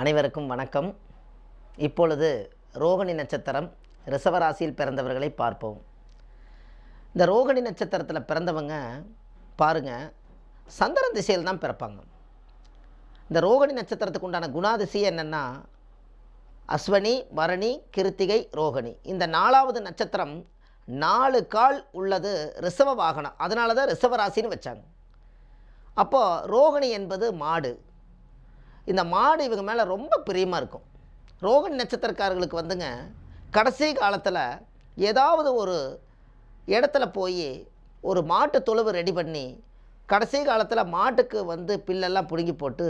அனைவருக்கும் வணக்கம். இப்பொழுது ரோகிணி நட்சத்திரம் ரிசவராசியில் பிறந்தவர்களை பார்ப்போம். இந்த ரோகிணி நட்சத்திரத்தில் பிறந்தவங்க பாருங்க சந்திரன் திசையில் தான் பிறப்பாங்க. இந்த ரோகிணி நட்சத்திரத்துக்கு உண்டான குணாதிசயம் என்னென்னா அஸ்வனி பரணி கிருத்திகை ரோகிணி. இந்த நாலாவது நட்சத்திரம் நாலு கால் உள்ளது ரிசவ வாகனம். அதனால தான் ரிசவராசின்னு வச்சாங்க. அப்போது ரோகிணி என்பது மாடு. இந்த மாடு இவங்க மேலே ரொம்ப பிரியமாக இருக்கும். ரோகிணி நட்சத்திரக்காரர்களுக்கு வந்துங்க கடைசி காலத்தில் ஏதாவது ஒரு இடத்துல போய் ஒரு மாட்டு தொழுவு ரெடி பண்ணி கடைசி காலத்தில் மாட்டுக்கு வந்து பில்லெல்லாம் பிடுங்கி போட்டு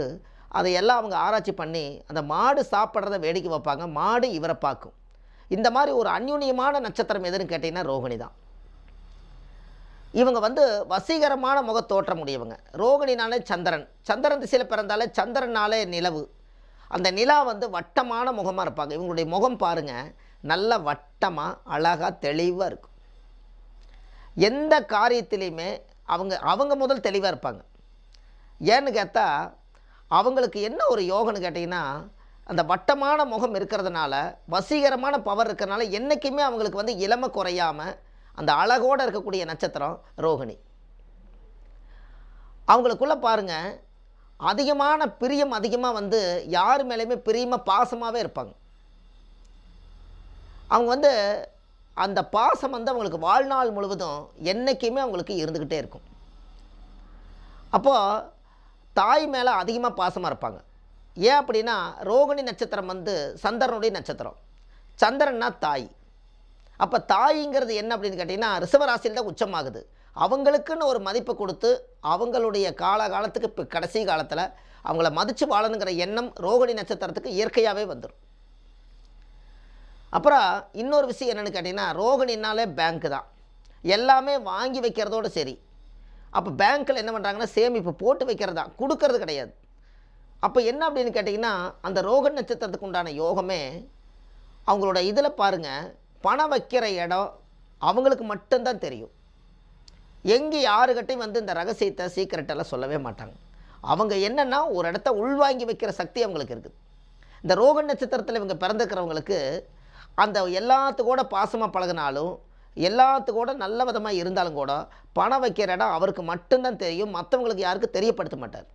அதையெல்லாம் அவங்க ஆராய்ச்சி பண்ணி அந்த மாடு சாப்பிட்றத வேடிக்கை வைப்பாங்க மாடு இவரை பார்க்கும். இந்த மாதிரி ஒரு அந்யுன்யமான நட்சத்திரம் எதுன்னு கேட்டிங்கன்னா ரோகிணி தான். இவங்க வந்து வசீகரமான முகத்தோற்றம் உடையவங்க ரோகிணினாலே சந்திரன். சந்திரன் திசையில் பிறந்தாலே சந்திரனாலே நிலவு. அந்த நிலா வந்து வட்டமான முகமாக இருப்பாங்க. இவங்களுடைய முகம் பாருங்கள் நல்ல வட்டமாக அழகாக தெளிவாக இருக்கும். எந்த காரியத்திலையுமே அவங்க அவங்க முதல் தெளிவாக இருப்பாங்க. ஏன்னு கேட்டால் அவங்களுக்கு என்ன ஒரு யோகன்னு கேட்டிங்கன்னா அந்த வட்டமான முகம் இருக்கிறதுனால வசீகரமான பவர் இருக்கிறதுனால என்றைக்குமே அவங்களுக்கு வந்து இளமை குறையாமல் அந்த அழகோடு இருக்கக்கூடிய நட்சத்திரம் ரோகிணி. அவங்களுக்குள்ளே பாருங்க அதிகமான பிரியம் அதிகமாக வந்து யார் மேலேயுமே பிரியமாக பாசமாகவே இருப்பாங்க. அவங்க வந்து அந்த பாசம் வந்து அவங்களுக்கு வாழ்நாள் முழுவதும் என்றைக்குமே அவங்களுக்கு இருந்துக்கிட்டே இருக்கும். அப்போது தாய் மேலே அதிகமாக பாசமாக இருப்பாங்க. ஏன் அப்படின்னா ரோகிணி நட்சத்திரம் வந்து சந்திரனுடைய நட்சத்திரம். சந்திரன்னா தாய். அப்போ தாய்ங்கிறது என்ன அப்படின்னு கேட்டிங்கன்னா ரிசவராசியில் தான் உச்சமாகுது. அவங்களுக்குன்னு ஒரு மதிப்பை கொடுத்து அவங்களுடைய காலகாலத்துக்கு இப்போ கடைசி காலத்தில் அவங்கள மதித்து வாழணுங்கிற எண்ணம் ரோகிணி நட்சத்திரத்துக்கு இயற்கையாகவே வந்துடும் அப்புறம் இன்னொரு விஷயம் என்னென்னு கேட்டிங்கன்னா ரோகிணினாலே பேங்க்கு தான். எல்லாமே வாங்கி வைக்கிறதோடு சரி. அப்போ பேங்க்கில் என்ன பண்ணுறாங்கன்னா சேமிப்பு போட்டு வைக்கிறது தான். கொடுக்கறது கிடையாது. அப்போ என்ன அப்படின்னு கேட்டிங்கன்னா அந்த ரோகன் நட்சத்திரத்துக்கு உண்டான யோகமே அவங்களோட இதில் பாருங்கள் பணம் வைக்கிற இடம் அவங்களுக்கு மட்டும்தான் தெரியும். எங்கே யாருக்கிட்டையும் வந்து இந்த ரகசியத்தை சீக்கிரட்டெல்லாம் சொல்லவே மாட்டாங்க. அவங்க என்னென்னா ஒரு இடத்த உள்வாங்கி வைக்கிற சக்தி அவங்களுக்கு இருக்குது. இந்த ரோக நட்சத்திரத்தில் இவங்க பிறந்துக்கிறவங்களுக்கு அந்த எல்லாத்து கூட பாசமாக பழகினாலும் எல்லாத்து கூட நல்ல விதமாக இருந்தாலும் கூட பணம் வைக்கிற இடம் அவருக்கு மட்டும்தான் தெரியும். மற்றவங்களுக்கு யாருக்கும் தெரியப்படுத்த மாட்டார்.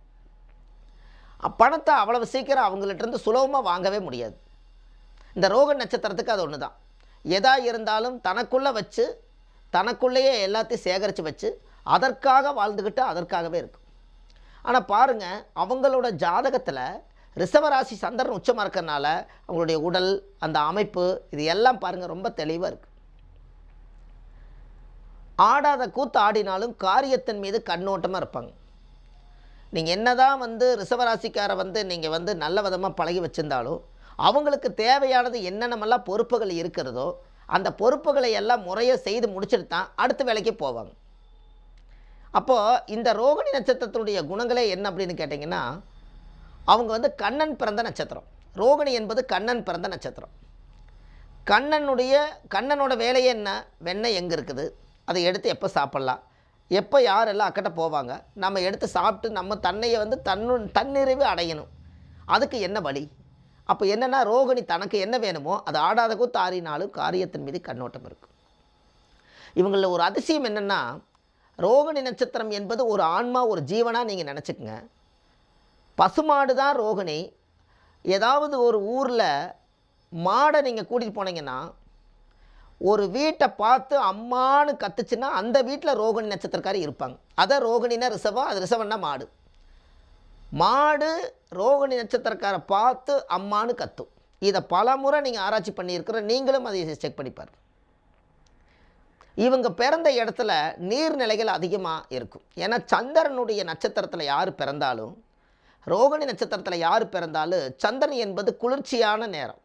பணத்தை அவ்வளவு சீக்கிரம் அவங்கள்ட்ட இருந்து சுலபமாக வாங்கவே முடியாது. இந்த ரோக நட்சத்திரத்துக்கு அது ஒன்று தான் எதா இருந்தாலும் தனக்குள்ளே வச்சு தனக்குள்ளேயே எல்லாத்தையும் சேகரித்து வச்சு அதற்காக வாழ்ந்துக்கிட்டு அதற்காகவே இருக்கும். ஆனால் பாருங்கள் அவங்களோட ஜாதகத்தில் ரிஷவராசி சந்திரன் உச்சமாக இருக்கிறனால அவங்களுடைய உடல் அந்த அமைப்பு இது எல்லாம் பாருங்கள் ரொம்ப தெளிவாக இருக்குது ஆடாத கூத்து ஆடினாலும் காரியத்தின் மீது கண்ணோட்டமாக இருப்பாங்க. நீங்கள் என்ன தான் வந்து ரிஷவராசிக்காரை வந்து நீங்கள் வந்து நல்ல விதமாக பழகி வச்சுருந்தாலும் அவங்களுக்கு தேவையானது என்னென்னமெல்லாம் பொறுப்புகள் இருக்கிறதோ அந்த பொறுப்புகளை எல்லாம் முறையை செய்து முடிச்சுட்டு தான் அடுத்த வேலைக்கு போவாங்க. அப்போது இந்த ரோகிணி நட்சத்திரத்தினுடைய குணங்களே என்ன அப்படின்னு கேட்டிங்கன்னா அவங்க வந்து கண்ணன் பிறந்த நட்சத்திரம். ரோகிணி என்பது கண்ணன் பிறந்த நட்சத்திரம். கண்ணனுடைய கண்ணனோட வேலையே என்ன? வெண்ணெய் எங்கே இருக்குது? அதை எடுத்து எப்போ சாப்பிட்லாம்? எப்போ யாரெல்லாம் அக்கட்ட போவாங்க? நம்ம எடுத்து சாப்பிட்டு நம்ம தன்னையை வந்து தன்னு தன்னிறைவு அடையணும். அதுக்கு என்ன வழி? அப்போ என்னென்னா ரோகிணி தனக்கு என்ன வேணுமோ அது ஆடாத கூத்து ஆறினாலும் காரியத்தின் மீது கண்ணோட்டம் இருக்கும். இவங்களில் ஒரு அதிசயம் என்னென்னா ரோகிணி நட்சத்திரம் என்பது ஒரு ஆன்மா ஒரு ஜீவனாக நீங்கள் நினச்சிக்கங்க. பசுமாடு தான் ரோகிணி. ஏதாவது ஒரு ஊரில் மாடை நீங்கள் கூட்டிகிட்டு போனீங்கன்னா ஒரு வீட்டை பார்த்து அம்மானு கத்துச்சுன்னா அந்த வீட்டில் ரோகிணி நட்சத்திரக்காரி இருப்பாங்க. அதை ரோகிணினா ரிசவம் அது ரிசவன்னா மாடு. மாடு ரோகிணி நட்சத்திரக்காரை பார்த்து அம்மானு கத்தும். இதை பல முறை நீங்கள் ஆராய்ச்சி பண்ணியிருக்கிற நீங்களும் அதை செக் பண்ணிப்பார் இவங்க பிறந்த இடத்துல நீர்நிலைகள் அதிகமாக இருக்கும். ஏன்னா சந்திரனுடைய நட்சத்திரத்தில் யார் பிறந்தாலும் ரோகிணி நட்சத்திரத்தில் யார் பிறந்தாலும் சந்திரன் என்பது குளிர்ச்சியான நேரம்.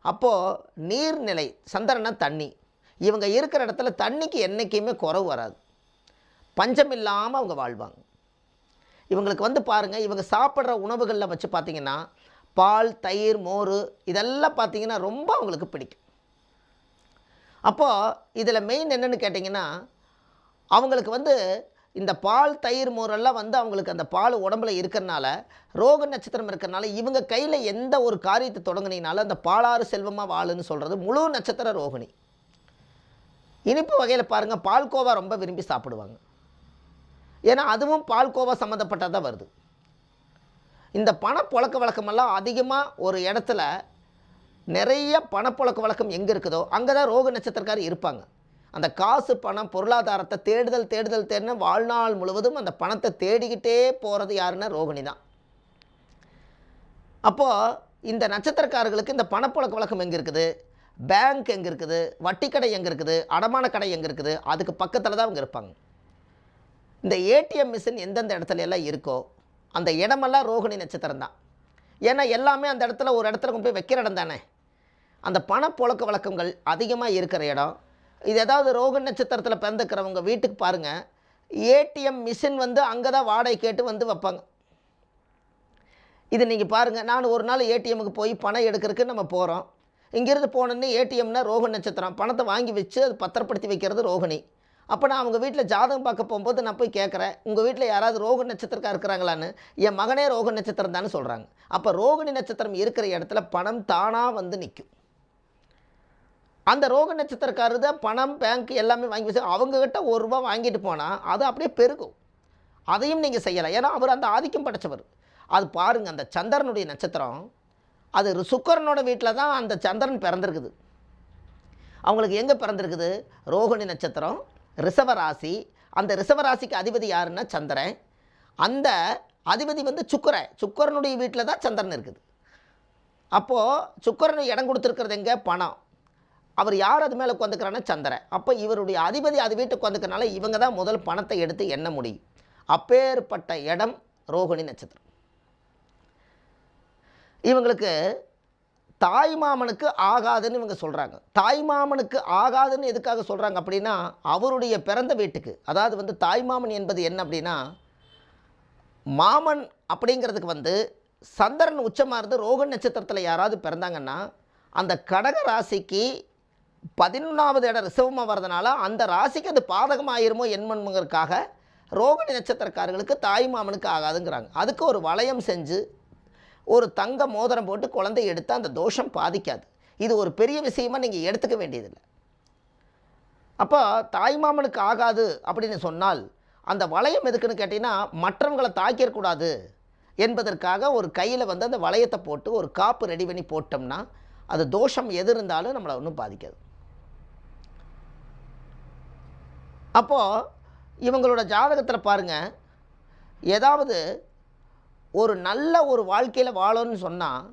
அப்போது நீர்நிலை சந்திரனா தண்ணி. இவங்க இருக்கிற இடத்துல தண்ணிக்கு என்றைக்குமே குறவு வராது. பஞ்சம் இல்லாமல் அவங்க வாழ்வாங்க. இவங்களுக்கு வந்து பாருங்கள் இவங்க சாப்பிட்ற உணவுகளில் வச்சு பார்த்திங்கன்னா பால் தயிர் மோர் இதெல்லாம் பார்த்திங்கன்னா ரொம்ப அவங்களுக்கு பிடிக்கும். அப்போது இதில் மெயின் என்னென்னு கேட்டிங்கன்னா அவங்களுக்கு வந்து இந்த பால் தயிர் மோரெல்லாம் வந்து அவங்களுக்கு அந்த பால் உடம்புல இருக்கிறனால ரோக நட்சத்திரம் இருக்கிறனால இவங்க கையில் எந்த ஒரு காரியத்தை தொடங்குனீங்கனாலும் அந்த பாலாறு செல்வமாக வாழுன்னு சொல்கிறது முழு நட்சத்திர ரோகிணி. இனிப்பு வகையில் பாருங்கள் பால்கோவா ரொம்ப விரும்பி சாப்பிடுவாங்க. ஏன்னா அதுவும் பால்கோவா சம்மந்தப்பட்டதாக வருது. இந்த பணப்புழக்க வழக்கமெல்லாம் அதிகமாக ஒரு இடத்துல நிறைய பணப்புழக்க வழக்கம் எங்கே இருக்குதோ அங்கே தான் ரோக நட்சத்திரக்காரர் இருப்பாங்க. அந்த காசு பணம் பொருளாதாரத்தை தேடுதல் தேடுதல் தேடின வாழ்நாள் முழுவதும் அந்த பணத்தை தேடிக்கிட்டே போகிறது யாருன்னா ரோகிணி தான். அப்போது இந்த நட்சத்திரக்காரர்களுக்கு இந்த பணப்புழக்க வழக்கம் எங்கே இருக்குது? பேங்க் எங்கே இருக்குது? வட்டி கடை எங்கே இருக்குது? அடமான கடை எங்கே இருக்குது? அதுக்கு பக்கத்தில் தான் அவங்க இருப்பாங்க. இந்த ஏடிஎம் மிஷின் எந்தெந்த இடத்துல எல்லாம் இருக்கோ அந்த இடமெல்லாம் ரோகிணி நட்சத்திரம் தான். ஏன்னா எல்லாமே அந்த இடத்துல ஒரு இடத்துல கொண்டு போய் வைக்கிற இடம் தானே. அந்த பணப்புழக்க வழக்கங்கள் அதிகமாக இருக்கிற இடம். இது ஏதாவது ரோக நட்சத்திரத்தில் பிறந்துக்கிறவங்க வீட்டுக்கு பாருங்கள் ஏடிஎம் மிஷின் வந்து அங்கே தான் வாடகை கேட்டு வந்து வைப்பாங்க. இது நீங்கள் பாருங்கள் நான் ஒரு நாள் ஏடிஎம்முக்கு போய் பணம் எடுக்கிறதுக்கு நம்ம போகிறோம் இங்கேருந்து போனோன்னே ஏடிஎம்னா ரோக நட்சத்திரம். பணத்தை வாங்கி வச்சு அது பத்திரப்படுத்தி வைக்கிறது ரோகிணி. அப்போ நான் அவங்க வீட்டில் ஜாதகம் பார்க்க போகும்போது நான் போய் கேட்குறேன் உங்கள் வீட்டில் யாராவது ரோக நட்சத்திரக்கா இருக்கிறாங்களான்னு? என் மகனே ரோக நட்சத்திரம் தானே சொல்கிறாங்க அப்போ ரோகிணி நட்சத்திரம் இருக்கிற இடத்துல பணம் தானாக வந்து நிற்கும் அந்த ரோக நட்சத்திரக்காரர் தான் பணம் பேங்க் எல்லாமே வாங்கி வச்சு அவங்கக்கிட்ட ஒரு ரூபா வாங்கிட்டு போனால் அது அப்படியே பெருகும். அதையும் நீங்கள் செய்யலாம். ஏன்னா அவர் அந்த ஆதிக்கம் படைச்சவர். அது பாருங்கள் அந்த சந்திரனுடைய நட்சத்திரம் அது சுக்கரனோட வீட்டில் தான் அந்த சந்திரன் பிறந்திருக்குது. அவங்களுக்கு எங்கே பிறந்திருக்குது? ரோகிணி நட்சத்திரம் ரிஷப ராசி அந்த ரிஷப ராசிக்கு அதிபதி யாருன்னா சந்திரன். அந்த அதிபதி வந்து சுக்கரன். சுக்கரனுடைய வீட்டில் தான் சந்திரன் இருக்குது. அப்போது சுக்கரனு இடம் கொடுத்துருக்கிறது எங்கே? பணம். அவர் யார் அது மேலே உட்காந்துக்கிறான்னா சந்திரன். அப்போ இவருடைய அதிபதி அது வீட்டுக்கு உட்காந்துக்கிறனால இவங்க தான் முதல் பணத்தை எடுத்து எண்ண முடியும். அப்பேற்பட்ட இடம் ரோகிணி நட்சத்திரம். இவங்களுக்கு தாய்மாமனுக்கு ஆகாதுன்னு இவங்க சொல்கிறாங்க தாய்மாமனுக்கு ஆகாதுன்னு எதுக்காக சொல்கிறாங்க அப்படின்னா அவருடைய பிறந்த வீட்டுக்கு. அதாவது வந்து தாய்மாமன் என்பது என்ன அப்படின்னா மாமன் அப்படிங்கிறதுக்கு வந்து சந்திரன் உச்சமாக இருந்து ரோகன் நட்சத்திரத்தில் யாராவது பிறந்தாங்கன்னா அந்த கடக ராசிக்கு பதினொன்றாவது இடம் ரிசவமாக வர்றதுனால அந்த ராசிக்கு அது பாதகமாயிருமோ என்மன்முங்கிறதுக்காக ரோகிணி நட்சத்திரக்காரர்களுக்கு தாய் மாமனுக்கு ஆகாதுங்கிறாங்க. அதுக்கு ஒரு வளையம் செஞ்சு ஒரு தங்க மோதிரம் போட்டு குழந்தை எடுத்து அந்த தோஷம் பாதிக்காது. இது ஒரு பெரிய விஷயமாக நீங்கள் எடுத்துக்க வேண்டியதில்லை. அப்போ தாய்மாமனுக்கு ஆகாது அப்படின்னு சொன்னால் அந்த வளையம் எதுக்குன்னு கேட்டிங்கன்னா மற்றவங்களை தாக்கிடக்கூடாது என்பதற்காக ஒரு கையில் வந்து அந்த வளையத்தை போட்டு ஒரு காப்பு ரெடி பண்ணி போட்டோம்னா அது தோஷம் எது இருந்தாலும் நம்மளை ஒன்றும் பாதிக்காது. அப்போது இவங்களோட ஜாதகத்தில் பாருங்கள் ஏதாவது ஒரு நல்ல ஒரு வாழ்க்கையில் வாழணும்னு சொன்னால்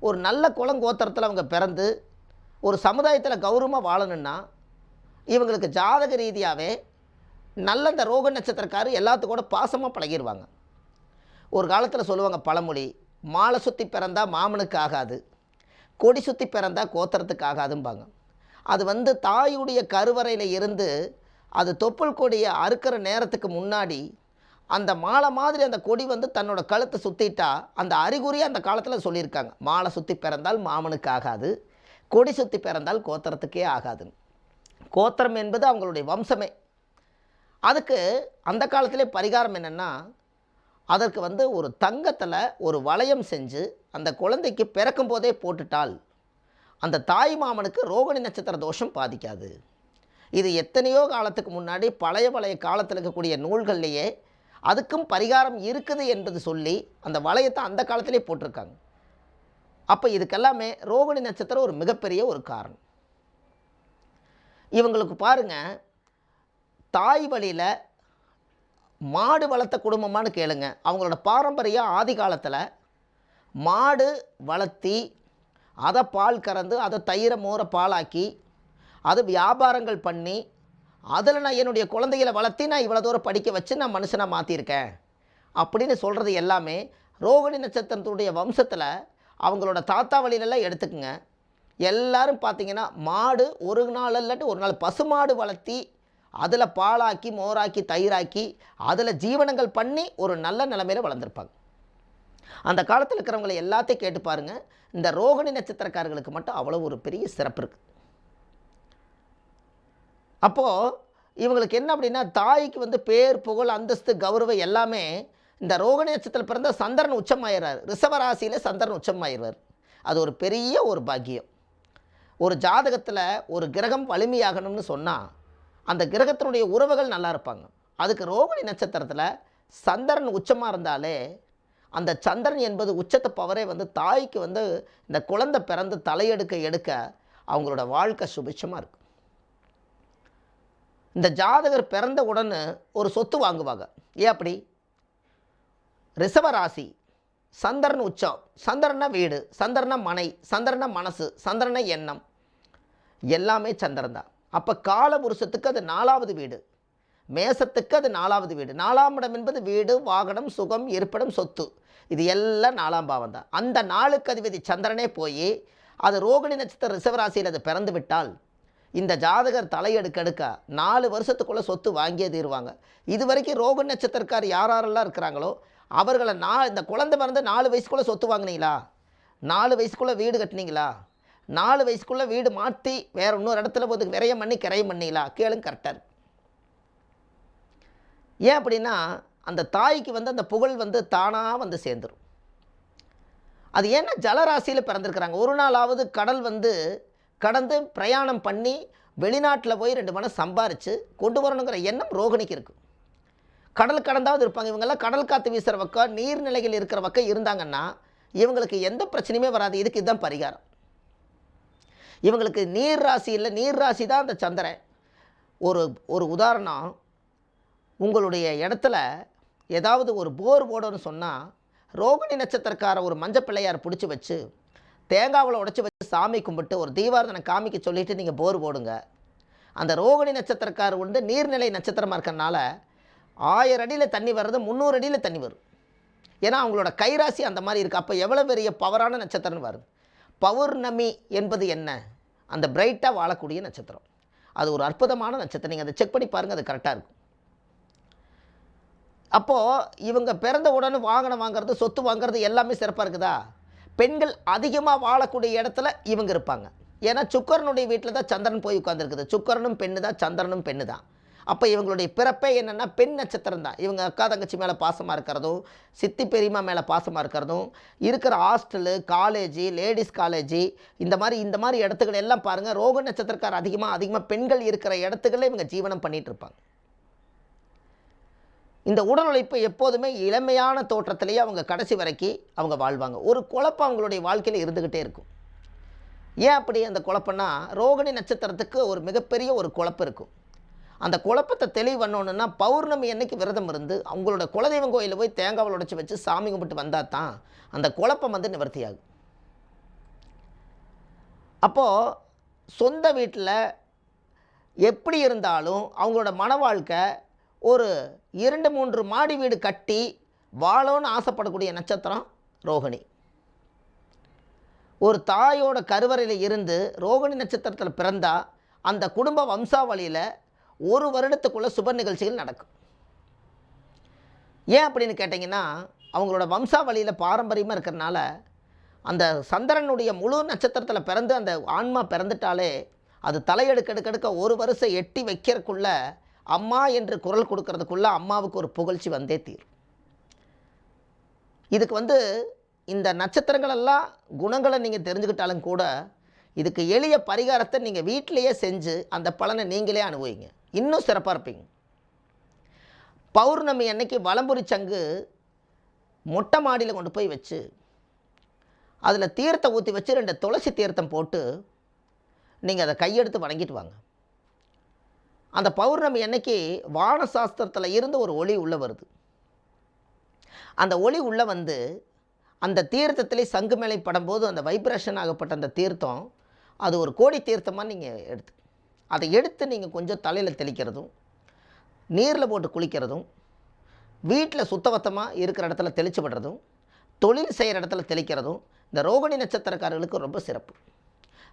ஒரு நல்ல குளங்கோத்திரத்தில் அவங்க பிறந்து ஒரு சமுதாயத்தில் கௌரவமாக வாழணும்னா இவங்களுக்கு ஜாதக ரீதியாகவே நல்ல இந்த ரோக நட்சத்திரக்காரர் எல்லாத்துக்கூட பாசமாக பழகிடுவாங்க ஒரு காலத்தில் சொல்லுவாங்க பழமொழி மாலை சுற்றி பிறந்தால் மாமனுக்கு ஆகாது கொடி சுற்றி பிறந்தால் கோத்திரத்துக்கு ஆகாதும்பாங்க. அது வந்து தாயுடைய கருவறையில் இருந்து அது தொப்புள் கொடியை அறுக்கிற நேரத்துக்கு முன்னாடி அந்த மாலை மாதிரி அந்த கொடி வந்து தன்னோட கழுத்தை சுற்றிட்டா அந்த அறிகுறியை அந்த காலத்தில் சொல்லியிருக்காங்க. மாலை சுற்றி பிறந்தால் மாமனுக்கு ஆகாது கொடி சுற்றி பிறந்தால் கோத்திரத்துக்கே ஆகாதுன்னு. கோத்திரம் என்பது அவங்களுடைய வம்சமே. அதுக்கு அந்த காலத்திலே பரிகாரம் என்னென்னா அதற்கு வந்து ஒரு தங்கத்தில் ஒரு வளையம் செஞ்சு அந்த குழந்தைக்கு பிறக்கும் போதே போட்டுட்டால் அந்த தாய் மாமனுக்கு ரோகிணி நட்சத்திர தோஷம் பாதிக்காது. இது எத்தனையோ காலத்துக்கு முன்னாடி பழைய பழைய காலத்தில் இருக்கக்கூடிய நூல்கள்லேயே அதுக்கும் பரிகாரம் இருக்குது என்பது சொல்லி அந்த வளையத்தை அந்த காலத்திலே போட்டிருக்காங்க. அப்போ இதுக்கெல்லாமே ரோகிணி நட்சத்திரம் ஒரு மிகப்பெரிய ஒரு காரணம். இவங்களுக்கு பாருங்க தாய் வழியில் மாடு வளர்த்த குடும்பமானு கேளுங்க. அவங்களோட பாரம்பரியம் ஆதி காலத்தில் மாடு வளர்த்தி அதை பால் கறந்து அதை தயிரை மோரை பாலாக்கி அது வியாபாரங்கள் பண்ணி அதில் நான் என்னுடைய குழந்தைகளை வளர்த்தி நான் இவ்வளோ தூரம் படிக்க வச்சு நான் மனுஷனாக மாற்றிருக்கேன் அப்படின்னு சொல்கிறது எல்லாமே ரோகிணி நட்சத்திரத்துடைய வம்சத்தில் அவங்களோட தாத்தா வழியிலெல்லாம் எடுத்துக்குங்க. எல்லாரும் பார்த்தீங்கன்னா மாடு ஒரு நாள் இல்லாட்டி ஒரு நாள் பசுமாடு வளர்த்தி அதில் பாலாக்கி மோராக்கி தயிராக்கி அதில் ஜீவனங்கள் பண்ணி ஒரு நல்ல நிலைமையில் வளர்ந்துருப்பாங்க. அந்த காலத்தில் இருக்கிறவங்களை எல்லாத்தையும் கேட்டு பாருங்கள் இந்த ரோகிணி நட்சத்திரக்காரர்களுக்கு மட்டும் அவ்வளோ ஒரு பெரிய சிறப்பு இருக்குது அப்போது இவங்களுக்கு என்ன அப்படின்னா தாய்க்கு வந்து பேர் புகழ் அந்தஸ்து கௌரவம் எல்லாமே இந்த ரோகிணி நட்சத்திரத்தில் பிறந்த சந்திரன் உச்சமாயிடுறார் ரிஷபராசியில் சந்திரன் உச்சமாயிடுவார். அது ஒரு பெரிய ஒரு பாக்கியம். ஒரு ஜாதகத்தில் ஒரு கிரகம் வலிமையாகணும்னு சொன்னால் அந்த கிரகத்தினுடைய உறவுகள் நல்லா இருப்பாங்க. அதுக்கு ரோகிணி நட்சத்திரத்தில் சந்திரன் உச்சமாக இருந்தாலே அந்த சந்திரன் என்பது உச்சத்தை பவரே வந்து தாய்க்கு வந்து இந்த குழந்தை பிறந்து தலையெடுக்க எடுக்க அவங்களோட வாழ்க்கை சுபிட்சமாக இருக்கும். இந்த ஜாதகர் பிறந்த உடனே ஒரு சொத்து வாங்குவாங்க. ஏன் அப்படி? ரிஷபராசி சந்திரன் உச்சம். சந்திரனா வீடு சந்திரனா மனை சந்திரனா மனசு சந்திரனா எண்ணம். எல்லாமே சந்திரன் தான். அப்போ காலபுருஷத்துக்கு அது நாலாவது வீடு. மேசத்துக்கு அது நாலாவது வீடு. நாலாம் இடம் என்பது வீடு வாகனம் சுகம் இருப்பிடம் சொத்து. இது எல்லாம் நாலாம் பாவம் தான். அந்த நாளுக்கு அதிபதி சந்திரனே போய் அது ரோகிணி நட்சத்திர ரிஷவராசியில் அது பிறந்து விட்டால் இந்த ஜாதகர் தலையெடுக்க எடுக்க நாலு வருஷத்துக்குள்ளே சொத்து வாங்கியே தீருவாங்க. இது வரைக்கும் ரோக நட்சத்திரக்கார் யார் யாரெல்லாம் இருக்கிறாங்களோ அவர்களை நான் இந்த குழந்தை பிறந்து நாலு வயசுக்குள்ளே சொத்து வாங்கினீங்களா? நாலு வயசுக்குள்ளே வீடு கட்டினீங்களா? நாலு வயசுக்குள்ளே வீடு மாற்றி வேறு இன்னொரு இடத்துல போது விரயம் பண்ணி கிரையம் பண்ணிங்களா? கேளுங்க கரெக்டாக ஏன் அப்படின்னா அந்த தாய்க்கு வந்து அந்த புகழ் வந்து தானாக வந்து சேர்ந்துடும் அது ஏன்னா ஜலராசியில் பிறந்திருக்கிறாங்க. ஒரு நாளாவது கடல் வந்து கடந்து பிரயாணம் பண்ணி வெளிநாட்டில் போய் ரெண்டு மணி சம்பாரித்து கொண்டு வரணுங்கிற எண்ணம் ரோகிணிக்கு இருக்குது கடல் கடந்தாவது இருப்பாங்க. இவங்கெல்லாம் கடல் காற்று வீசுகிற பக்கம் நீர்நிலைகள் இருக்கிற பக்கம் இருந்தாங்கன்னா இவங்களுக்கு எந்த பிரச்சனையுமே வராது. இதுக்கு இதுதான் பரிகாரம். இவங்களுக்கு நீர் ராசி இல்லை நீர் ராசி தான் அந்த சந்திரன். ஒரு ஒரு உதாரணம் உங்களுடைய இடத்துல ஏதாவது ஒரு போர் போடணும்னு சொன்னால் ரோகிணி நட்சத்திரக்கார ஒரு மஞ்சள் பிள்ளையார் பிடிச்சி வச்சு தேங்காவில் உடச்சி வச்சு சாமி கும்பிட்டு ஒரு தீபாரதனை காமிக்க சொல்லிவிட்டு நீங்கள் போர் போடுங்க. அந்த ரோகிணி நட்சத்திரக்கார் வந்து நீர்நிலை நட்சத்திரமாக இருக்கறனால ஆயிரம் அடியில் தண்ணி வர்றது முந்நூறு அடியில் தண்ணி வரும். ஏன்னா அவங்களோட கைராசி அந்த மாதிரி இருக்குது அப்போ எவ்வளோ பெரிய பவரான நட்சத்திரம்னு வரும் பௌர்ணமி என்பது என்ன? அந்த பிரைட்டாக வாழக்கூடிய நட்சத்திரம். அது ஒரு அற்புதமான நட்சத்திரம். நீங்கள் அதை செக் பண்ணி பாருங்கள் அது கரெக்டாக இருக்கும். அப்போது இவங்க பிறந்த உடனே வாகனம் வாங்குறது சொத்து வாங்குறது எல்லாமே சிறப்பாக இருக்குதா? பெண்கள் அதிகமாக வாழக்கூடிய இடத்துல இவங்க இருப்பாங்க. ஏன்னா சுக்கரனுடைய வீட்டில் தான் சந்திரன் போய் உட்காந்துருக்குது சுக்கரனும் பெண்ணு தான் சந்திரனும் பெண்ணு தான் அப்போ இவங்களுடைய பிறப்பே என்னென்னா பெண் நட்சத்திரம் தான். இவங்க அக்கா தங்கச்சி மேலே பாசமாக இருக்கிறதும் சித்தி பெரியம்மா மேலே பாசமாக இருக்கிறதும் இருக்கிற ஹாஸ்டலு காலேஜு லேடிஸ் காலேஜு இந்த மாதிரி இந்த மாதிரி இடத்துக்கள் எல்லாம் பாருங்கள் ரோக நட்சத்திரக்கார் அதிகமாக அதிகமாக பெண்கள் இருக்கிற இடத்துக்களில் இவங்க ஜீவனம் பண்ணிகிட்டு இருப்பாங்க. இந்த உடல் உழைப்பு எப்போதுமே இளமையான தோற்றத்திலேயே அவங்க கடைசி வரைக்கும் அவங்க வாழ்வாங்க. ஒரு குழப்பம் அவங்களுடைய வாழ்க்கையில் இருந்துக்கிட்டே இருக்கும். ஏன் அப்படி அந்த குழப்பம்னா ரோகிணி நட்சத்திரத்துக்கு ஒரு மிகப்பெரிய ஒரு குழப்பம் இருக்கும். அந்த குழப்பத்தை தெளிவு பண்ணணுன்னா பௌர்ணமி அன்னைக்கு விரதம் இருந்து அவங்களோட குலதெய்வம் கோயிலில் போய் தேங்காவில் உடச்சி வச்சு சாமி கும்பிட்டு வந்தால் தான் அந்த குழப்பம் வந்து நிவர்த்தியாகும். அப்போது சொந்த வீட்டில் எப்படி இருந்தாலும் அவங்களோட மன வாழ்க்கை ஒரு இரண்டு மூன்று மாடி வீடு கட்டி வாழோன்னு ஆசைப்படக்கூடிய நட்சத்திரம் ரோகிணி. ஒரு தாயோட கருவறையில் இருந்து ரோகிணி நட்சத்திரத்தில் பிறந்தா அந்த குடும்ப வம்சாவளியில் ஒரு வருடத்துக்குள்ளே சுப நிகழ்ச்சிகள் நடக்கும். ஏன் அப்படின்னு கேட்டிங்கன்னா அவங்களோட வம்சாவளியில் பாரம்பரியமாக இருக்கிறனால அந்த சந்திரனுடைய முழு நட்சத்திரத்தில் பிறந்து அந்த ஆன்மா பிறந்துட்டாலே அது தலையெடுக்க எடுக்க எடுக்க ஒரு வருஷம் எட்டி வைக்கிறக்குள்ளே அம்மா என்று குரல் கொடுக்கறதுக்குள்ளே அம்மாவுக்கு ஒரு புகழ்ச்சி வந்தே தீரும். இதுக்கு வந்து இந்த நட்சத்திரங்களெல்லாம் குணங்களை நீங்கள் தெரிஞ்சுக்கிட்டாலும் கூட இதுக்கு எளிய பரிகாரத்தை நீங்கள் வீட்டிலையே செஞ்சு அந்த பலனை நீங்களே அனுபவிங்க. இன்னும் சிறப்பாக இருப்பீங்க. பௌர்ணமி அன்னைக்கு வலம்புரி சங்கு மொட்டை மாடியில் கொண்டு போய் வச்சு அதில் தீர்த்தை ஊற்றி வச்சு ரெண்டு துளசி தீர்த்தம் போட்டு நீங்கள் அதை கையெடுத்து வணங்கிட்டு வாங்க. அந்த பௌர்ணமி அன்னைக்கு வான சாஸ்திரத்தில் இருந்து ஒரு ஒளி உள்ளே வருது. அந்த ஒளி உள்ளே வந்து அந்த தீர்த்தத்திலே சங்கு மேலே படும்போது அந்த வைப்ரேஷன் ஆகப்பட்ட அந்த தீர்த்தம் அது ஒரு கோடி தீர்த்தமாக நீங்கள் எடுத்து அதை எடுத்து நீங்கள் கொஞ்சம் தலையில் தெளிக்கிறதும் நீரில் போட்டு குளிக்கிறதும் வீட்டில் சுத்தபத்தமாக இருக்கிற இடத்துல தெளிச்சு விடுறதும் தொழில் செய்கிற இடத்துல தெளிக்கிறதும் இந்த ரோகிணி நட்சத்திரக்காரர்களுக்கு ரொம்ப சிறப்பு.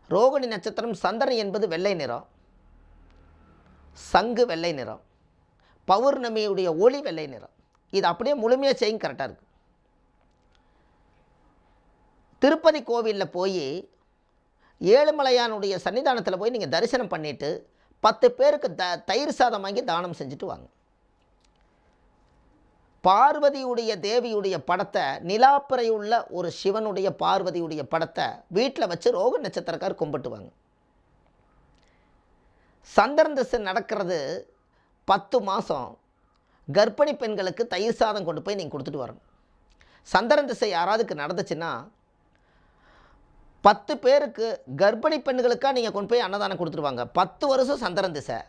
ரோகிணி நட்சத்திரம் சந்திரன் என்பது வெள்ளை நிறம். சங்கு வெள்ளை நிறம் பௌர்ணமியுடைய ஒளி வெள்ளை நிறம். இது அப்படியே முழுமையாக செய்யும் கரெக்டாக இருக்குது திருப்பதி கோவிலில் போய் ஏழுமலையானுடைய சன்னிதானத்தில் போய் நீங்கள் தரிசனம் பண்ணிவிட்டு பத்து பேருக்கு த தயிர் சாதம் வாங்கி தானம் செஞ்சுட்டு வாங்க. பார்வதியுடைய தேவியுடைய படத்தை நிலாப்பறையுள்ள ஒரு சிவனுடைய பார்வதியுடைய படத்தை வீட்டில் வச்சு ரோக நட்சத்திரக்கார் கும்பிட்டுவாங்க. சந்திரன் திசை நடக்கிறது பத்து மாதம் கர்ப்பிணி பெண்களுக்கு தயிர் சாதம் கொண்டு போய் நீங்கள் கொடுத்துட்டு வரணும். சந்திரன் திசை யாராவதுக்கு நடந்துச்சுன்னா பத்து பேருக்கு கர்ப்பிணி பெண்களுக்காக நீங்கள் கொண்டு போய் அன்னதானம் கொடுத்துருவாங்க. பத்து வருஷம் சந்திரன் திசை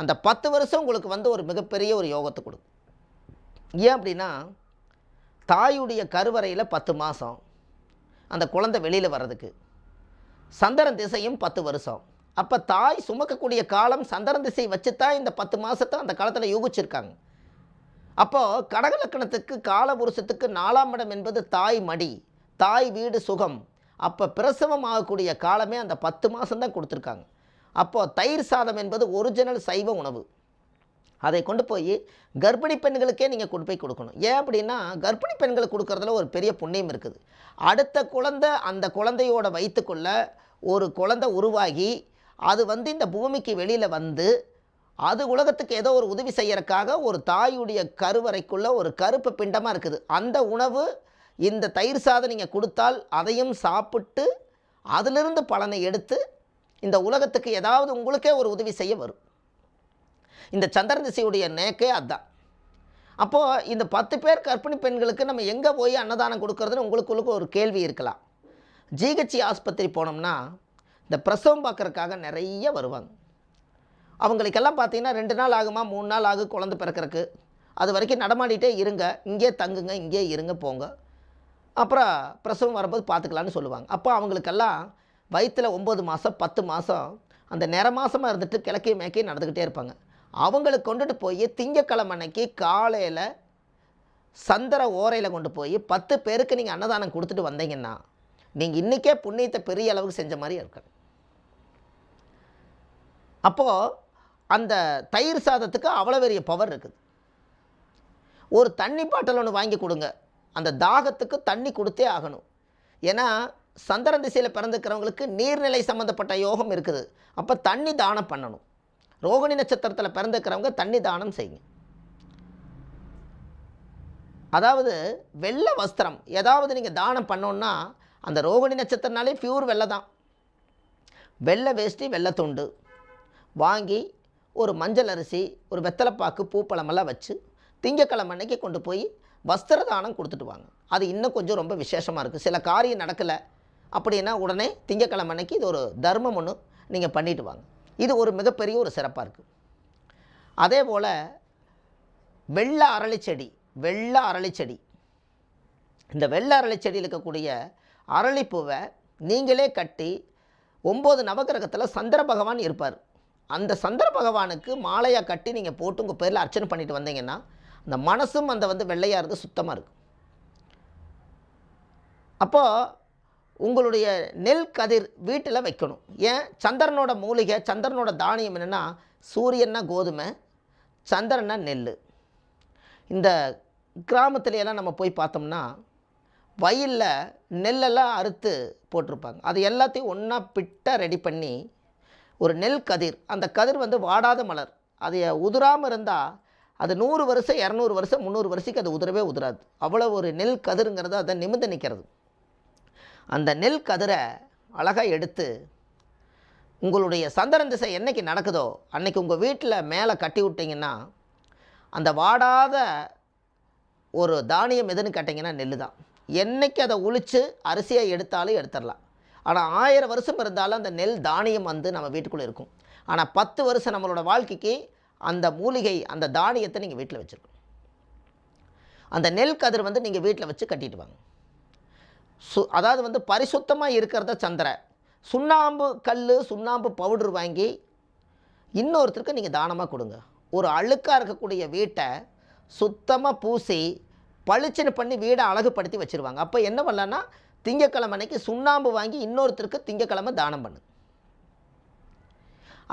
அந்த பத்து வருஷம் உங்களுக்கு வந்து ஒரு மிகப்பெரிய ஒரு யோகத்தை கொடுக்கும். ஏன் அப்படின்னா தாயுடைய கருவறையில் பத்து மாதம் அந்த குழந்தை வெளியில் வர்றதுக்கு. சந்திரன் திசையும் பத்து வருஷம். அப்போ தாய் சுமக்கக்கூடிய காலம் சந்திரன் திசை வச்சு தான் இந்த பத்து மாதத்தை அந்த காலத்தில் யூகிச்சிருக்காங்க. அப்போது கடகலக்கணத்துக்கு காலபுருஷத்துக்கு நாலாம் இடம் என்பது தாய் மடி தாய் வீடு சுகம். அப்போ பிரசவம் ஆகக்கூடிய காலமே அந்த பத்து மாதம்தான் கொடுத்துருக்காங்க. அப்போது தயிர் சாதம் என்பது ஒரிஜினல் சைவ உணவு. அதை கொண்டு போய் கர்ப்பிணி பெண்களுக்கே நீங்கள் கொண்டு போய் கொடுக்கணும். ஏன் அப்படின்னா கர்ப்பிணி பெண்களுக்கு கொடுக்குறதுல ஒரு பெரிய புண்ணியம் இருக்குது. அடுத்த குழந்தை அந்த குழந்தையோட வயிற்றுக்குள்ளே ஒரு குழந்தை உருவாகி அது வந்து இந்த பூமிக்கு வெளியில் வந்து அது உலகத்துக்கு ஏதோ ஒரு உதவி செய்கிறக்காக ஒரு தாயுடைய கருவறைக்குள்ளே ஒரு கருப்பு பிண்டமாக இருக்குது. அந்த உணவு இந்த தயிர் சாதம் நீங்கள் கொடுத்தால் அதையும் சாப்பிட்டு அதிலிருந்து பலனை எடுத்து இந்த உலகத்துக்கு ஏதாவது உங்களுக்கே ஒரு உதவி செய்ய வரும். இந்த சந்திர திசையுடைய நேக்கே அதுதான் அப்போது இந்த பத்து பேர் கர்ப்பிணி பெண்களுக்கு நம்ம எங்கே போய் அன்னதானம் கொடுக்கறதுன்னு உங்களுக்குள்ளுக்கு ஒரு கேள்வி இருக்கலாம். ஜிஹெச்சி ஆஸ்பத்திரி போனோம்னா இந்த பிரசவம் பார்க்குறக்காக நிறைய வருவாங்க. அவங்களுக்கெல்லாம் பார்த்தீங்கன்னா ரெண்டு நாள் ஆகுமா மூணு நாள் ஆகும் குழந்தை பிறக்கறக்கு அது வரைக்கும் நடமாடிட்டே இருங்க இங்கே தங்குங்க இங்கே இருங்க போங்க. அப்புறம் பிரசவம் வரும்போது பார்த்துக்கலான்னு சொல்லுவாங்க. அப்போ அவங்களுக்கெல்லாம் வயிற்றில் ஒம்பது மாதம் பத்து மாதம் அந்த நிற மாதமாக இருந்துட்டு கிழக்கே மேக்கே நடந்துக்கிட்டே இருப்பாங்க. அவங்களுக்கு கொண்டுட்டு போய் திங்கக்கிழமை அன்னைக்கு காலையில் சந்திர ஓரையில் கொண்டு போய் பத்து பேருக்கு நீங்கள் அன்னதானம் கொடுத்துட்டு வந்தீங்கன்னா நீங்கள் இன்றைக்கே புண்ணியத்தை பெரிய அளவுக்கு செஞ்ச மாதிரி இருக்கணும். அப்போது அந்த தயிர் சாதத்துக்கு அவ்வளோ பெரிய பவர் இருக்குது. ஒரு தண்ணி பாட்டில் ஒன்று வாங்கி கொடுங்க. அந்த தாகத்துக்கு தண்ணி கொடுத்தே ஆகணும். ஏன்னா சந்திரன் திசையில் பிறந்துக்கிறவங்களுக்கு நீர்நிலை சம்மந்தப்பட்ட யோகம் இருக்குது. அப்போ தண்ணி தானம் பண்ணணும். ரோகிணி நட்சத்திரத்தில் பிறந்துக்கிறவங்க தண்ணி தானம் செய்யுங்க. அதாவது வெள்ளை வஸ்திரம் ஏதாவது நீங்கள் தானம் பண்ணோன்னா அந்த ரோகிணி நட்சத்திரனாலே பியூர் வெள்ளை தான். வெள்ளை வேஷ்டி வெள்ளை துண்டு. வாங்கி ஒரு மஞ்சள் அரிசி ஒரு வெத்தலைப்பாக்கு பூப்பழமெல்லாம் வச்சு திங்கக்கிழமை அன்னைக்கு கொண்டு போய் வஸ்திர தானம் கொடுத்துட்டு வாங்க. அது இன்னும் கொஞ்சம் ரொம்ப விசேஷமாக இருக்குது சில காரியம் நடக்கலை அப்படின்னா உடனே திங்கக்கிழமை அன்னைக்கு இது ஒரு தர்மம் ஒன்று நீங்கள் பண்ணிட்டு வாங்க. இது ஒரு மிகப்பெரிய ஒரு சிறப்பாக இருக்குது அதே போல் வெள்ள அரளிச்செடி வெள்ள அரளிச்செடி இந்த வெள்ளை அரளிச்செடியில் இருக்கக்கூடிய அரளிப்பூவை நீங்களே கட்டி ஒம்பது நவகிரகத்தில் சந்திர பகவான் இருப்பார். அந்த சந்திர பகவானுக்கு மாலையாக கட்டி நீங்கள் போட்டு உங்கள் பேரில் அர்ச்சனை பண்ணிட்டு வந்தீங்கன்னா அந்த மனசும் அந்த வந்து வெள்ளையாக இருந்து சுத்தமாக இருக்கும். அப்போது உங்களுடைய நெல் கதிர் வீட்டில் வைக்கணும். ஏன்? சந்திரனோட மூலிகை சந்திரனோட தானியம் என்னென்னா சூரியன்னா கோதுமை சந்திரன்னா நெல் இந்த கிராமத்துலையெல்லாம் நம்ம போய் பார்த்தோம்னா வயலில் நெல்லெல்லாம் அறுத்து போட்டிருப்பாங்க. அது எல்லாத்தையும் ஒன்றா பிட்டாக ரெடி பண்ணி ஒரு நெல் கதிர். அந்த கதிர் வந்து வாடாத மலர். அது உதிராமல் இருந்தால் அது நூறு வருஷம் இரநூறு வருஷம் முந்நூறு வருஷத்துக்கு அது உதிரவே உதிராது. அவ்வளோ ஒரு நெல் கதிருங்கிறது அதை நிமிர்ந்து நிற்கிறது அந்த நெல் கதிரை அழகாக எடுத்து உங்களுடைய சந்திரன் திசை என்னைக்கு நடக்குதோ அன்னைக்கு உங்கள் வீட்டில் மேலே கட்டி விட்டிங்கன்னா அந்த வாடாத ஒரு தானியம் எதுன்னு கேட்டிங்கன்னா நெல் தான் என்றைக்கு அதை உழிச்சு அரிசியாக எடுத்தாலும் எடுத்துடலாம். ஆனால் ஆயிரம் வருஷம் இருந்தாலும் அந்த நெல் தானியம் வந்து நம்ம வீட்டுக்குள்ளே இருக்கும். ஆனால் பத்து வருஷம் நம்மளோட வாழ்க்கைக்கு அந்த மூலிகை அந்த தானியத்தை நீங்கள் வீட்டில் வச்சுருக்கணும். அந்த நெல் கதிர் வந்து நீங்கள் வீட்டில் வச்சு கட்டிட்டு வாங்க. சு அதாவது வந்து பரிசுத்தமாக இருக்கிறத சந்திர சுண்ணாம்பு கல் சுண்ணாம்பு பவுடர் வாங்கி இன்னொருத்தருக்கு நீங்கள் தானமாக கொடுங்க. ஒரு அழுக்காக இருக்கக்கூடிய வீட்டை சுத்தமாக பூசி பளிச்சுன்னு பண்ணி வீடை அழகுபடுத்தி வச்சுருவாங்க. அப்போ என்ன பண்ணலான்னா திங்கக்கிழமை அன்னைக்கு சுண்ணாம்பு வாங்கி இன்னொருத்தருக்கு திங்கக்கிழமை தானம் பண்ணு.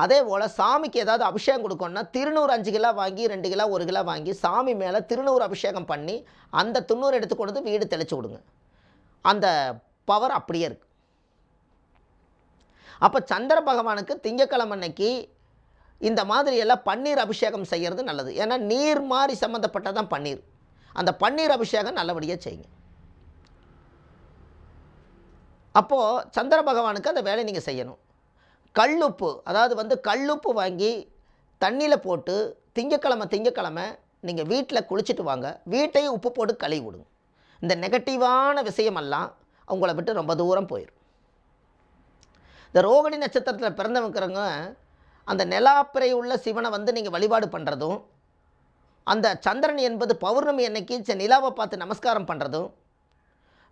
அதே போல் சாமிக்கு ஏதாவது அபிஷேகம் கொடுக்கணும்னா திருநூறு அஞ்சு கிலோ வாங்கி ரெண்டு கிலோ ஒரு கிலோ வாங்கி சாமி மேலே திருநூறு அபிஷேகம் பண்ணி அந்த துண்ணூறு எடுத்து கொண்டு வந்து வீடு தெளிச்சு விடுங்க. அந்த பவர் அப்படியே இருக்கு. அப்போ சந்திர பகவானுக்கு திங்கக்கிழமை அன்னைக்கு இந்த மாதிரி எல்லாம் பன்னீர் அபிஷேகம் செய்கிறது நல்லது. ஏன்னா நீர் மாதிரி சம்மந்தப்பட்டதான் பன்னீர். அந்த பன்னீர் அபிஷேகம் நல்லபடியாக செய்யுங்க. அப்போது சந்திர பகவானுக்கு அந்த வேலையை நீங்கள் செய்யணும். கல்லுப்பு அதாவது வந்து கல்லுப்பு வாங்கி தண்ணியில் போட்டு திங்கக்கிழமை திங்கக்கிழமை நீங்கள் வீட்டில் குளிச்சுட்டு வாங்க. வீட்டையும் உப்பு போட்டு கழுவி விடுங்க. இந்த நெகட்டிவான விஷயமெல்லாம் அவங்கள விட்டு ரொம்ப தூரம் போயிடும் இந்த ரோகிணி நட்சத்திரத்தில் பிறந்தவங்கிறவங்க அந்த நிலாப்பிரை உள்ள சிவனை வந்து நீங்கள் வழிபாடு பண்ணுறதும் அந்த சந்திரன் என்பது பௌர்ணமி அன்னைக்கு ச- நிலாவை பார்த்து நமஸ்காரம் பண்ணுறதும்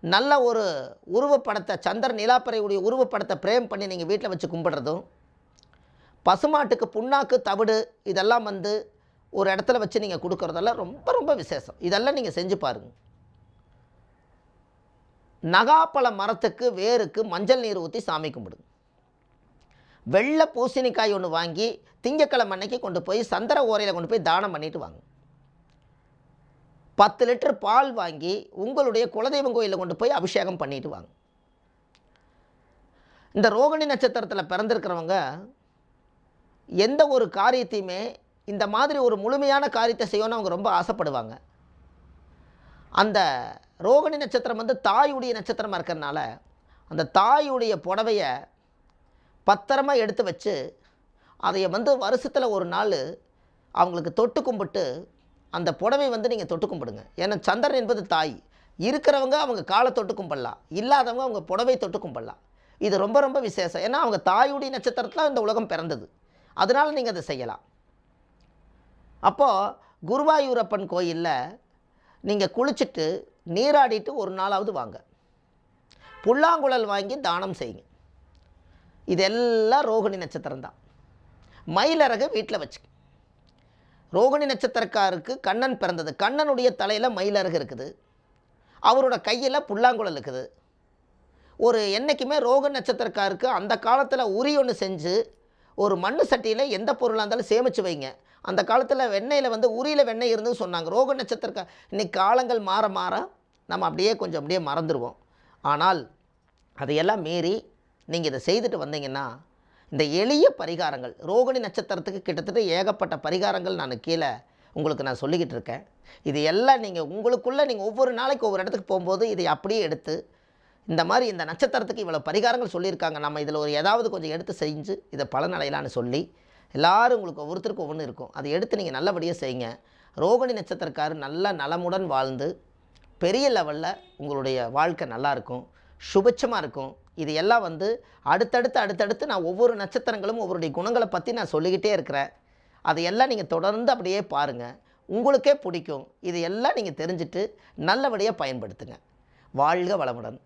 நல்ல ஒரு உருவப்படத்தை சந்திரன் நிலாப்பறையுடைய உருவப்படத்தை பிரேம் பண்ணி நீங்கள் வீட்டில் வச்சு கும்பிட்றதும் பசுமாட்டுக்கு புண்ணாக்கு தவிடு இதெல்லாம் வந்து ஒரு இடத்துல வச்சு நீங்கள் கொடுக்குறதெல்லாம் ரொம்ப ரொம்ப விசேஷம். இதெல்லாம் நீங்கள் செஞ்சு பாருங்கள் நகாப்பழ மரத்துக்கு வேருக்கு மஞ்சள் நீர் ஊற்றி சாமி கும்பிடுங்க. வெள்ளை பூசணிக்காய் ஒன்று வாங்கி திங்கக்கிழமை அன்னைக்கு கொண்டு போய் சந்திர ஓரையில் கொண்டு போய் தானம் பண்ணிவிட்டு வாங்க. பத்து லிட்டர் பால் வாங்கி உங்களுடைய குலதெய்வம் கோயிலில் கொண்டு போய் அபிஷேகம் பண்ணிட்டு வாங்க. இந்த ரோகிணி நட்சத்திரத்தில் பிறந்திருக்கிறவங்க எந்த ஒரு காரியத்தையுமே இந்த மாதிரி ஒரு முழுமையான காரியத்தை செய்யணும்னு அவங்க ரொம்ப ஆசைப்படுவாங்க. அந்த ரோகிணி நட்சத்திரம் வந்து தாயுடைய நட்சத்திரமாக இருக்கிறதுனால அந்த தாயுடைய புடவையை பத்திரமாக எடுத்து வச்சு அதை வந்து வருஷத்தில் ஒரு நாள் அவங்களுக்கு தொட்டு கும்பிட்டு அந்த புடவை வந்து நீங்கள் தொட்டு கும்பிடுங்க. ஏன்னா சந்திரன் என்பது தாய். இருக்கிறவங்க அவங்க காலை தொட்டு கும்பிடலாம். இல்லாதவங்க அவங்க புடவை தொட்டு கும்பிடலாம். இது ரொம்ப ரொம்ப விசேஷம். ஏன்னா அவங்க தாயுடைய நட்சத்திரத்தில் இந்த உலகம் பிறந்தது. அதனால் நீங்கள் அதை செய்யலாம். அப்போது குருவாயூரப்பன் கோயிலில் நீங்கள் குளிச்சுட்டு நீராடிட்டு ஒரு நாளாவது வாங்க. புல்லாங்குழல் வாங்கி தானம் செய்யுங்க. இதெல்லாம் ரோகிணி நட்சத்திரம் தான் வீட்டில் வச்சு ரோகிணி நட்சத்திரக்காருக்கு கண்ணன் பிறந்தது. கண்ணனுடைய தலையில் மயிலருகு இருக்குது. அவரோட கையில் புல்லாங்குழல் இருக்குது. ஒரு என்றைக்குமே ரோக நட்சத்திரக்காருக்கு அந்த காலத்தில் உரி ஒன்று செஞ்சு ஒரு மண்ணு சட்டியில் எந்த பொருளாக இருந்தாலும் சேமித்து வைங்க. அந்த காலத்தில் வெண்ணெயில் வந்து உரியில் வெண்ணெய் இருந்துன்னு சொன்னாங்க. ரோக நட்சத்திரக்கா இன்னைக்கு காலங்கள் மாற மாற நம்ம அப்படியே கொஞ்சம் அப்படியே மறந்துடுவோம் ஆனால் அதையெல்லாம் மீறி நீங்கள் இதை செய்துட்டு வந்தீங்கன்னா இந்த எளிய பரிகாரங்கள் ரோகிணி நட்சத்திரத்துக்கு கிட்டத்தட்ட ஏகப்பட்ட பரிகாரங்கள் நான் கீழே உங்களுக்கு நான் சொல்லிக்கிட்டு இருக்கேன். இது எல்லாம் நீங்கள் உங்களுக்குள்ளே நீங்கள் ஒவ்வொரு நாளைக்கு ஒவ்வொரு இடத்துக்கு போகும்போது இதை அப்படியே எடுத்து இந்த மாதிரி இந்த நட்சத்திரத்துக்கு இவ்வளோ பரிகாரங்கள் சொல்லியிருக்காங்க. நம்ம இதில் ஒரு ஏதாவது கொஞ்சம் எடுத்து செஞ்சு இதை பலனடையலான்னு சொல்லி எல்லாரும் உங்களுக்கு ஒவ்வொருத்தருக்கும் ஒவ்வொன்று இருக்கும். அதை எடுத்து நீங்கள் நல்லபடியாக செய்யுங்க. ரோகிணி நட்சத்திரக்காரர் நல்ல நலமுடன் வாழ்ந்து பெரிய லெவலில் உங்களுடைய வாழ்க்கை நல்லாயிருக்கும் சுபட்சமாக சுபிட்சமாக இருக்கும். இது எல்லாம் வந்து அடுத்தடுத்து அடுத்தடுத்து நான் ஒவ்வொரு நட்சத்திரங்களும் ஒவ்வொருடைய குணங்களை பற்றி நான் சொல்லிக்கிட்டே இருக்கிறேன். அதையெல்லாம் நீங்கள் தொடர்ந்து அப்படியே பாருங்கள் உங்களுக்கே பிடிக்கும். இது எல்லாம் நீங்கள் தெரிஞ்சுட்டு நல்லபடியாக பயன்படுத்துங்க. வாழ்க வளமுடன்.